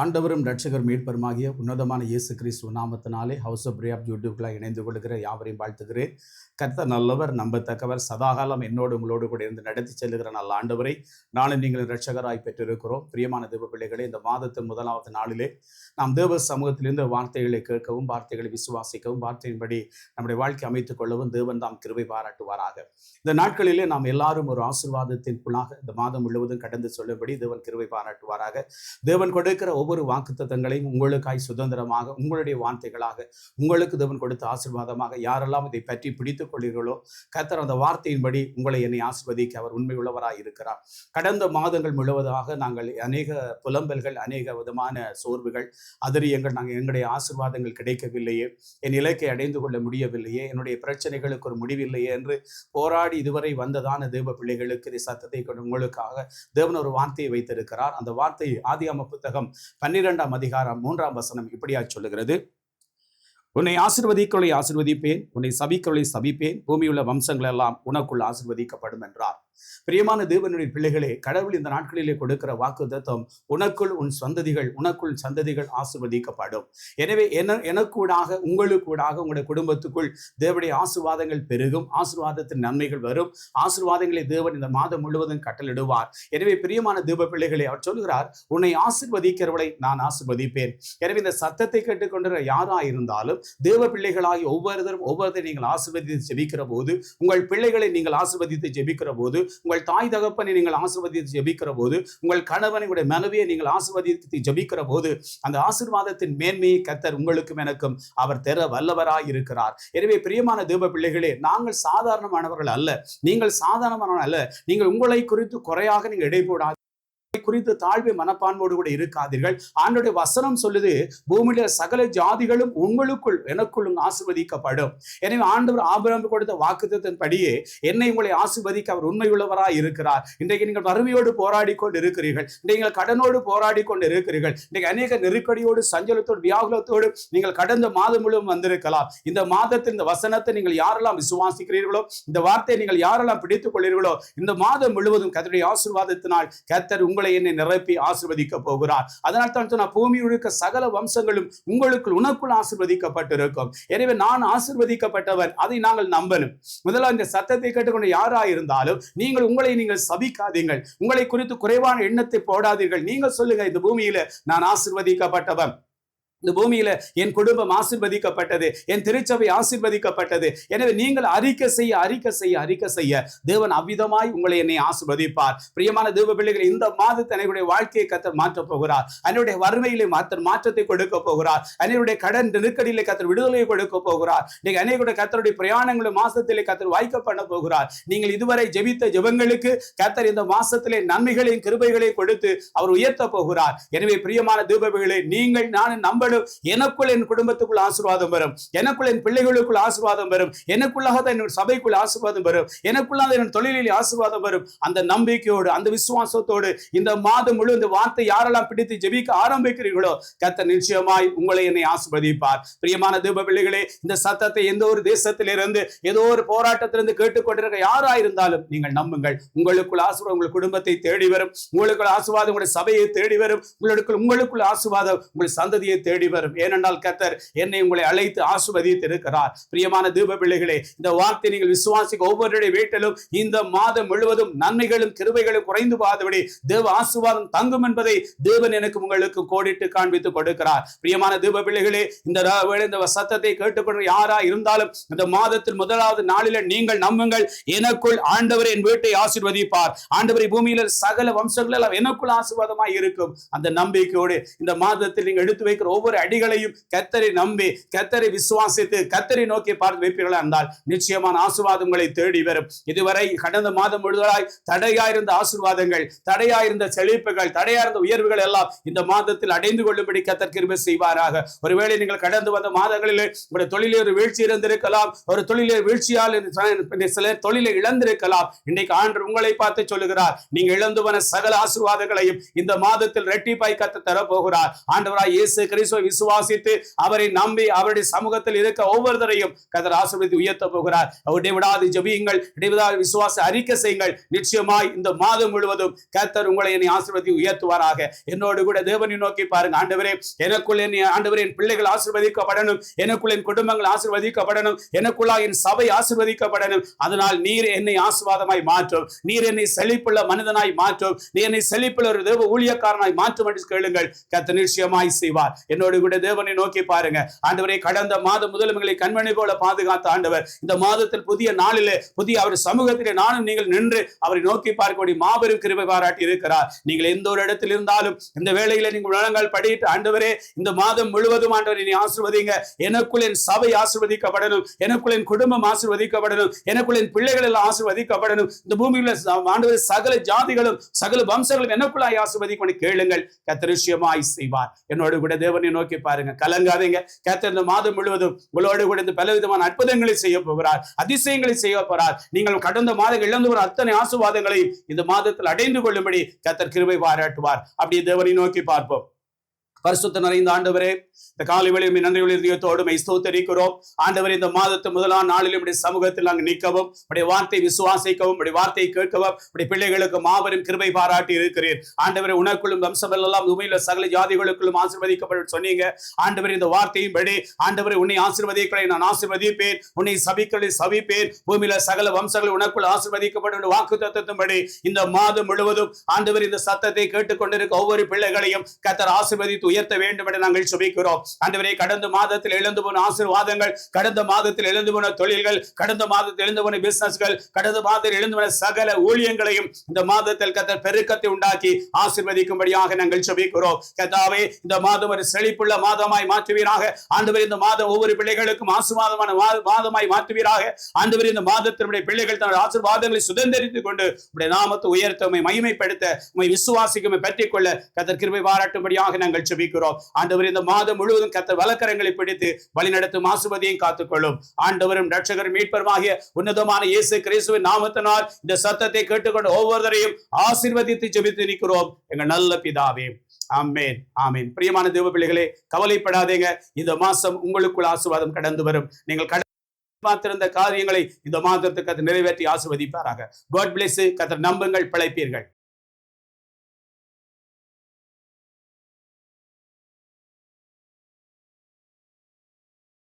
ஆண்டவரும் ரட்சகர் மீட்பருமாகிய உன்னதமான இயேசு கிறிஸ்துவ நாமத்தினாலே ஹவுஸ் ஆஃப் ஆஃப் யூடியூப்லாம் இணைந்து கொள்கிற யாவரையும் வாழ்த்துகிறேன். கர்த்தர் நல்லவர் நம்பத்தக்கவர் சதாகாலம் என்னோடு உங்களோடு கூட இருந்து நடத்தி செல்லுகிற நல்ல ஆண்டவரை நானும் நீங்கள் ரட்சகராய் பெற்றிருக்கிறோம். பிரியமான தேவ பிள்ளைகளே இந்த மாதத்தின் முதலாவது நாளிலே நாம் தேவ சமூகத்திலிருந்து வார்த்தைகளை கேட்கவும் வார்த்தைகளை விசுவாசிக்கவும் வார்த்தையின்படி நம்முடைய வாழ்க்கை அமைத்துக் கொள்ளவும் தேவன் தாம் கிருவை பாராட்டுவாராக. இந்த நாட்களிலே நாம் எல்லாரும் ஒரு ஆசீர்வாதத்தின் புலாக இந்த மாதம் முழுவதும் கடந்து சொல்லும்படி தேவன் கிருவை பாராட்டுவாராக. தேவன் கொடுக்கிற ஒவ்வொரு வாக்குத்தத்தங்களையும் உங்களுக்காய் சுதந்திரமாக உங்களுடைய வார்த்தைகளாக உங்களுக்கு தேவன் கொடுத்த ஆசீர்வாதமாக யாரெல்லாம் இதை பற்றி பிடித்துக் கொள்கிறீர்களோ கர்த்தர் அந்த வார்த்தையின்படி உங்களை என்னை ஆசிர்வதிக்க அவர் உண்மை இருக்கிறார். கடந்த மாதங்கள் முழுவதாக நாங்கள் அநேக புலம்பல்கள் அநேக விதமான சோர்வுகள் அதிரியங்கள் நாங்கள் எங்களுடைய ஆசீர்வாதங்கள் கிடைக்கவில்லையே என் இலக்கை அடைந்து கொள்ள முடியவில்லையே என்னுடைய பிரச்சனைகளுக்கு ஒரு முடிவில்லையே என்று போராடி இதுவரை வந்ததான தேவ பிள்ளைகளுக்கு இதை சத்தத்தை கொண்டு உங்களுக்காக தேவன் ஒரு வார்த்தையை வைத்திருக்கிறார். அந்த வார்த்தை ஆதியாம புத்தகம் பன்னிரெண்டாம் அதிகாரம் மூன்றாம் வசனம் இப்படியா சொல்லுகிறது. உன்னை ஆசிர்வதிக்கொலை ஆசிர்வதிப்பேன் உன்னை சபிக்கொலை சபிப்பேன் பூமியுள்ள வம்சங்கள் எல்லாம் உனக்குள் ஆசிர்வதிக்கப்படும் என்றார் பிரியமான தேவனுடைய பிள்ளைகளே கடவுள் இந்த நாட்களிலே கொடுக்கிற வாக்கு தத்துவம் உனக்குள் உன் சந்ததிகள் உனக்குள் சந்ததிகள் ஆசிர்வதிக்கப்படும். எனவே என எனக்கூடாக உங்களுக்கூடாக உங்களுடைய குடும்பத்துக்குள் தேவனுடைய ஆசிர்வாதங்கள் பெருகும் ஆசிர்வாதத்தின் நன்மைகள் வரும். ஆசிர்வாதங்களை தேவன் இந்த மாதம் முழுவதும் கட்டளிடுவார் எனவே பிரியமான தேவ பிள்ளைகளே அவர் சொல்கிறார் உன்னை ஆசிர்வதிக்கிறவளை நான் ஆசிர்வதிப்பேன். எனவே இந்த சத்தத்தை கேட்டுக்கொண்டிருக்கிற யாரா இருந்தாலும் தேவ பிள்ளைகளாகி ஒவ்வொருத்தரும் ஒவ்வொருத்தரும் நீங்கள் ஆசிர்வதித்து ஜெபிக்கிற போது உங்கள் பிள்ளைகளை நீங்கள் ஆசிர்வதித்து ஜெபிக்கிற போது உங்கள் தாய் தகப்பனை நீங்கள் ஆசிர்வதித்து ஜபிக்கிற போது உங்கள் கணவனை உடைய மனைவியை நீங்கள் ஆசிர்வதித்து ஜபிக்கிற போது அந்த ஆசிர்வாதத்தின் மேன்மையை கத்தர் உங்களுக்கும் எனக்கும் அவர் தர வல்லவராய் இருக்கிறார். எனவே பிரியமான தீப பிள்ளைகளே நாங்கள் சாதாரணமானவர்கள் அல்ல. நீங்கள் சாதாரணமானவர்கள் அல்ல. நீங்கள் உங்களை குறித்து குறையாக நீங்கள் இடை போடாது குறித்து தாழ்வு மனப்பான்மோடு கூட இருக்காதீர்கள். ஆண்டுடைய வசனம் சொல்லுது பூமியில சகல ஜாதிகளும் உங்களுக்குள் எனக்குள்ளும் ஆசிர்வதிக்கப்படும். எனவே ஆண்டவர் ஆபிரம் கொடுத்த வாக்குத்தத்தின் படியே என்னை உங்களை ஆசிர்வதிக்க அவர் உண்மையுள்ளவராய் இருக்கிறார். இன்றைக்கு நீங்கள் வறுமையோடு போராடி கொண்டு இருக்கிறீர்கள் நீங்கள் கடனோடு போராடி கொண்டு இருக்கிறீர்கள். இன்றைக்கு அநேக நெருக்கடியோடு சஞ்சலத்தோடு வியாகுலத்தோடு நீங்கள் கடந்த மாதம் முழுவதும் வந்திருக்கலாம். இந்த மாதத்தில் இந்த வசனத்தை நீங்கள் யாரெல்லாம் விசுவாசிக்கிறீர்களோ இந்த வார்த்தையை நீங்கள் யாரெல்லாம் பிடித்துக் கொள்கிறீர்களோ இந்த மாதம் முழுவதும் கத்தருடைய ஆசிர்வாதத்தினால் கத்தர் உங்கள் என்னை நிரப்பி ஆசிர்வதிக்க போகிறார். அதனால் தான் சொன்ன பூமி ஒழுக்க சகல வம்சங்களும் உங்களுக்குள் உனக்குள் ஆசிர்வதிக்கப்பட்டிருக்கும். எனவே நான் ஆசிர்வதிக்கப்பட்டவன் அதை நாங்கள் நம்பணும். முதல்ல இந்த சத்தத்தை கேட்டுக்கொண்டு யாரா இருந்தாலும் நீங்கள் உங்களை நீங்கள் சபிக்காதீங்கள் உங்களை குறித்து குறைவான எண்ணத்தை போடாதீர்கள். நீங்கள் சொல்லுங்க இந்த பூமியில நான் ஆசிர்வதிக்கப்பட்டவன். இந்த பூமியில என் குடும்பம் ஆசிர்வதிக்கப்பட்டது என் திருச்சபை ஆசிர்வதிக்கப்பட்டது. எனவே நீங்கள் அறிக்கை செய்ய அறிக்கை செய்ய அறிக்கை செய்ய தேவன் அவ்விதமாய் உங்களை என்னை ஆசிர்வதிப்பார். பிரியமான தேவ பிள்ளைகள் இந்த மாதத்தை என்னுடைய வாழ்க்கையை கத்தர் மாற்றப் போகிறார். என்னுடைய வறுமையிலே மாத்தர் மாற்றத்தை கொடுக்க போகிறார். என்னுடைய கடன் நெருக்கடியிலே கத்தர் விடுதலையை கொடுக்க போகிறார். நீங்க அனைவருடைய கத்தருடைய பிரயாணங்களை மாசத்திலே கத்தர் வாய்க்க பண்ண போகிறார். நீங்கள் இதுவரை ஜெபித்த ஜெபங்களுக்கு கத்தர் இந்த மாசத்திலே நன்மைகளையும் கிருபைகளையும் கொடுத்து அவர் உயர்த்த போகிறார். எனவே பிரியமான தீபவிகளை நீங்கள் நான் நம்பணும் எனக்குள் என் குடும்பத்துக்குள் ஆசீர்வாதம் வரும். எனக்குள் என் பிள்ளைகளுக்குள் ஆசீர்வாதம் வரும். எனக்குள்ளாக தான் என் சபைக்குள் ஆசீர்வாதம் வரும். எனக்குள்ளாக என் தொழிலில் ஆசீர்வாதம் வரும். அந்த நம்பிக்கையோடு அந்த விசுவாசத்தோடு இந்த மாதம் முழு இந்த வார்த்தை யாரெல்லாம் பிடித்து ஜெபிக்க ஆரம்பிக்கிறீர்களோ கத்த நிச்சயமாய் உங்களை என்னை ஆசிர்வதிப்பார். பிரியமான தீப பிள்ளைகளே இந்த சத்தத்தை எந்த ஒரு தேசத்திலிருந்து ஏதோ ஒரு போராட்டத்திலிருந்து கேட்டுக்கொண்டிருக்க யாரா இருந்தாலும் நீங்கள் நம்புங்கள். உங்களுக்குள் ஆசீர்வாதம் உங்கள் குடும்பத்தை தேடி வரும். உங்களுக்குள் ஆசீர்வாதம் உங்களுடைய சபையை தேடி வரும். உங்களுக்குள் உங்களுக்குள் ஆசீர்வாதம் உங்கள் சந்ததியை தேடி வரும் ஏனென்றால் கத்தர் என்னை உங்களை அழைத்து ஆசிர்வதித்து இருக்கிறார் பிரியமான தீப பிள்ளைகளே இந்த வார்த்தை நீங்கள் விசுவாசிக்க ஒவ்வொருடைய வீட்டிலும் இந்த மாதம் முழுவதும் நன்மைகளும் கிருபைகளும் குறைந்து போகாதபடி தேவ ஆசுவாதம் தங்கும் என்பதை தேவன் எனக்கு உங்களுக்கு கோடிட்டு காண்பித்து கொடுக்கிறார். பிரியமான தீப பிள்ளைகளே இந்த இந்த சத்தத்தை கேட்டுக்கொண்டு யாரா இருந்தாலும் இந்த மாதத்தில் முதலாவது நாளில நீங்கள் நம்புங்கள் எனக்குள் ஆண்டவர் என் வீட்டை ஆசிர்வதிப்பார். ஆண்டவரை பூமியில சகல வம்சங்கள் எல்லாம் எனக்குள் ஆசீர்வாதமாய் இருக்கும். அந்த நம்பிக்கையோடு இந்த மாதத்தில் நீங்கள் எடுத்து வைக்கிற ஒவ்வொரு அடிகளையும் கத்தரை நம்பி கத்தரை விசுவாசித்து கத்தரை நோக்கி பார்த்து வைப்பீர்களா இருந்தால் நிச்சயமான ஆசிர்வாதங்களை தேடி வரும். இதுவரை கடந்த மாதம் முழுவதாய் தடையாயிருந்த ஆசீர்வாதங்கள் தடையாயிருந்த செழிப்புகள் தடையாயிருந்த உயர்வுகள் எல்லாம் இந்த மாதத்தில் அடைந்து கொள்ளும்படி கத்தர் கிருபை செய்வாராக. ஒருவேளை நீங்கள் கடந்து வந்த மாதங்களிலே உங்களுடைய தொழிலில் ஒரு வீழ்ச்சி இருந்திருக்கலாம் ஒரு தொழிலில் வீழ்ச்சியால் சிலர் தொழிலை இழந்திருக்கலாம். இன்னைக்கு ஆண்டு உங்களை பார்த்து சொல்லுகிறார் நீங்க இழந்து வன சகல ஆசிர்வாதங்களையும் இந்த மாதத்தில் ரெட்டிப்பாய் கத்த தர போகிறார் ஆண்டவராய் இயேசு கிறிஸ்து இயேசுவை விசுவாசித்து அவரை நம்பி அவருடைய சமூகத்தில் இருக்க ஒவ்வொருத்தரையும் கதர் ஆசீர்வதித்து உயர்த்த போகிறார். அவருடைய விடாது ஜெபியுங்கள். இடைவிடாது விசுவாச அறிக்கை செய்யுங்கள். நிச்சயமாய் இந்த மாதம் முழுவதும் கத்தர் உங்களை என்னை ஆசிர்வதி உயர்த்துவாராக. என்னோடு கூட தேவனை நோக்கி பாருங்க ஆண்டவரே எனக்குள் என் ஆண்டவரே என் பிள்ளைகள் ஆசிர்வதிக்கப்படணும். எனக்குள் என் குடும்பங்கள் ஆசிர்வதிக்கப்படணும். எனக்குள்ளா என் சபை ஆசிர்வதிக்கப்படணும். அதனால் நீர் என்னை ஆசிர்வாதமாய் மாற்றும். நீர் என்னை செழிப்புள்ள மனிதனாய் மாற்றும். நீ என்னை செழிப்புள்ள ஒரு தேவ ஊழியக்காரனாய் மாற்றும் என்று கேளுங்கள். கத்த நிச்சயமாய் செய்வார். என்னோட கூட தேவனை நோக்கி பாருங்க. ஆண்டவரை கடந்த மாதம் முதலும் எங்களை கண்மணி போல பாதுகாத்த ஆண்டவர். இந்த மாதத்தில் புதிய நாளிலே புதிய அவர் சமூகத்திலே நானும் நீங்கள் நின்று அவரை நோக்கி பார்க்கக்கூடிய மாபெரும் கிருபை பாராட்டி இருக்கிறார். நீங்கள் எந்த ஒரு இடத்தில் இருந்தாலும் இந்த வேலையில நீங்கள் உலகங்கள் படிட்டு ஆண்டவரே இந்த மாதம் முழுவதும் ஆண்டவரை நீ ஆசிர்வதிங்க. எனக்குள் என் சபை ஆசிர்வதிக்கப்படணும். எனக்குள் என் குடும்பம் ஆசிர்வதிக்கப்படணும். எனக்குள் என் பிள்ளைகள் எல்லாம் ஆசிர்வதிக்கப்படணும். இந்த பூமியில ஆண்டவர் சகல ஜாதிகளும் சகல வம்சங்களும் எனக்குள்ளாய் ஆசிர்வதிக்கணும் கேளுங்கள். கத்திருஷ்யமாய் செய்வார். என்னோடு கூட தேவனின் நோக்கி பாருங்க. கலங்காதீங்க. கேத்தர் இந்த மாதம் முழுவதும் உங்களோடு கூட இந்த பலவிதமான அற்புதங்களை செய்ய போகிறார். அதிசயங்களை செய்ய போகிறார். நீங்கள் கடந்த மாதங்கள் இழந்து வர அத்தனை ஆசுவாதங்களையும் இந்த மாதத்தில் அடைந்து கொள்ளும்படி கத்தர் கிருபை பாராட்டுவார். அப்படி தேவனை நோக்கி பார்ப்போம். பரிசுத்த நிறைந்த ஆண்டவரே இந்த காலை வேளையும் நன்றி இதயத்தோடு ஸ்தோத்தரிக்கிறோம். ஆண்டவர் இந்த மாதத்து முதலாம் நாளிலும் இப்படி சமூகத்தில் நாங்கள் நிற்கவும் உடைய வார்த்தை விசுவாசிக்கவும் உடைய வார்த்தையை கேட்கவும் உடைய பிள்ளைகளுக்கு மாபெரும் கிருபை பாராட்டி இருக்கிறீர். ஆண்டவரை உனக்குள்ளும் வம்சமெல்லாம் எல்லாம் உண்மையில சகல ஜாதிகளுக்குள்ளும் ஆசிர்வதிக்கப்படும் சொன்னீங்க. ஆண்டவர் இந்த வார்த்தையும் படி ஆண்டவரை உன்னை ஆசிர்வதிக்கிறேன் நான் ஆசிர்வதிப்பேன் உன்னை சபிக்களை சபிப்பேன் பூமியில சகல வம்சங்கள் உனக்குள் ஆசிர்வதிக்கப்படும் வாக்கு தத்துவத்தின்படி இந்த மாதம் முழுவதும் ஆண்டவர் இந்த சத்தத்தை கேட்டுக்கொண்டிருக்க ஒவ்வொரு பிள்ளைகளையும் கத்தர் ஆசிர்வதித்து உயர்த்த வேண்டும் என நாங்கள் சுபிக்கிறோம். ஆண்டவரே கடந்த மாதத்தில் எழுந்து போன ஆசீர்வாதங்கள் கடந்த மாதத்தில் எழுந்து போன தொழில்கள் கடந்த மாதத்தில் எழுந்து போன பிசினஸ்கள் கடந்த மாதத்தில் எழுந்து போன சகல ஊழியங்களையும் இந்த மாதத்தில் கத்தர் பெருக்கத்தை உண்டாக்கி ஆசீர்வதிக்கும்படியாக நாங்கள் சுபிக்கிறோம். கதாவே இந்த மாதம் ஒரு செழிப்புள்ள மாதமாய் மாற்றுவீராக. ஆண்டவர் இந்த மாதம் ஒவ்வொரு பிள்ளைகளுக்கும் ஆசீர்வாதமான மாதமாய் மாற்றுவீராக. ஆண்டவர் இந்த மாதத்தினுடைய பிள்ளைகள் தன்னுடைய ஆசீர்வாதங்களை சுதந்திரித்துக் கொண்டு உடைய நாமத்தை உயர்த்த உண்மை மகிமைப்படுத்த உண்மை விசுவாசிக்குமை பற்றிக் கொள்ள கத்தர் பாராட்டும்படியாக நாங்கள் சுபி செபிக்கிறோம் ஆண்டவர் இந்த மாதம் முழுவதும் கத்த வழக்கரங்களை பிடித்து வழிநடத்தும் ஆசுபதியும் காத்துக்கொள்ளும். ஆண்டவரும் ரட்சகரும் மீட்பருமாகிய உன்னதமான இயேசு கிறிஸ்துவின் நாமத்தினால் இந்த சத்தத்தை கேட்டுக்கொண்டு ஒவ்வொருவரையும் ஆசீர்வதித்து ஜெபித்து நிற்கிறோம். எங்க நல்ல பிதாவே ஆமேன் ஆமேன். பிரியமான தேவ பிள்ளைகளே கவலைப்படாதீங்க. இந்த மாசம் உங்களுக்குள் ஆசுவாதம் கடந்து வரும். நீங்கள் பார்த்திருந்த காரியங்களை இந்த மாதத்துக்கு அது நிறைவேற்றி ஆசிர்வதிப்பாராக. காட் பிளெஸ் கத்தர் நம்புங்கள் பிழைப்பீர்கள்.